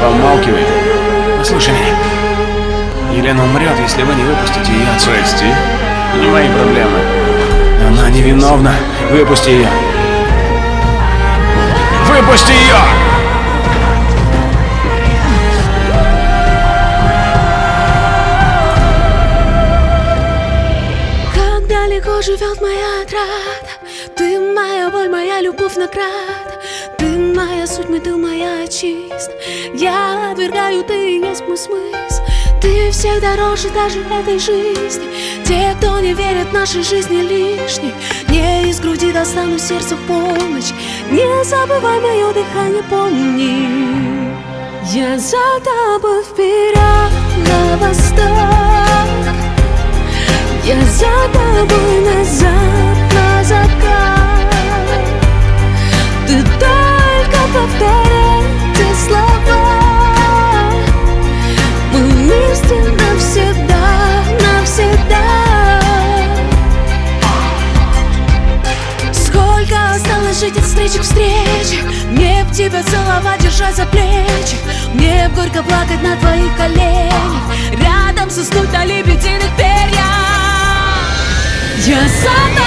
Помалкивай. Послушай меня. Елена умрет, если вы не выпустите ее отсюда. Прости. Не мои проблемы. Она невиновна. Выпусти ее. Выпусти ее! Как далеко живет моя отрада Ты моя боль, моя любовь награда Ты моя судьба, ты моя чист Я отвергаю, ты есть мой смысл Ты всех дороже даже этой жизни Те, кто не верит нашей жизни лишней Не из груди достану сердце в полночь Не забывай мое дыхание, помни Я за тобой вперед на восток. Я за тобой назад, на закат навстречу встрече Мне б тебя целовать, держать за плечи. Мне б горько плакать на твоих коленях. Рядом соснуть на лебединых перьях. Я сам